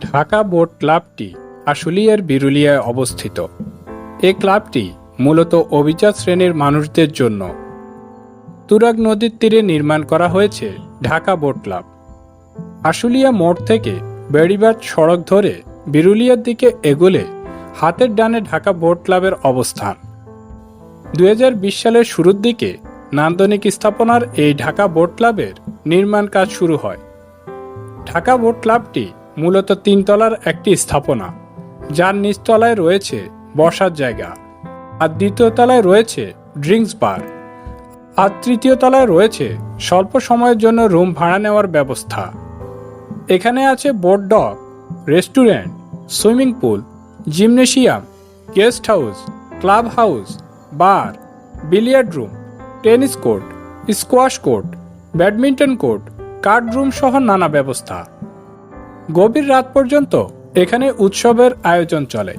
Dhaka boat ক্লাবটি আশুলিয়ার বিরুলিয়ায় অবস্থিত। এই ক্লাবটি মূলত অভিজাত শ্রেণির মানুষদের জন্য। তুরাগ নদীর তীরে নির্মাণ করা হয়েছে ঢাকা বোট ক্লাব। আশুলিয়া মোড় থেকে বেড়িবাদ সড়ক ধরে বিরুলিয়ার দিকে এগোলে হাতের ডানে ঢাকা বোট ক্লাবের অবস্থান। দু হাজার বিশ সালের শুরুর দিকে নান্দনিক স্থাপনার এই ঢাকা বোট ক্লাবের নির্মাণ কাজ শুরু হয়। ঢাকা বোট ক্লাবটি মূলত তিনতলার একটি স্থাপনা, যার নিচতলায় রয়েছে বসার জায়গা আর দ্বিতীয় তলায় রয়েছে ড্রিঙ্কস বার আর তৃতীয় তলায় রয়েছে স্বল্প সময়ের জন্য রুম ভাড়া নেওয়ার ব্যবস্থা। এখানে আছে boat dock restaurant, swimming pool, gymnasium, guest house, club house, bar, billiard room, tennis court, squash court, badminton court, card room সহ নানা ব্যবস্থা। গভীর রাত পর্যন্ত এখানে উৎসবের আয়োজন চলে।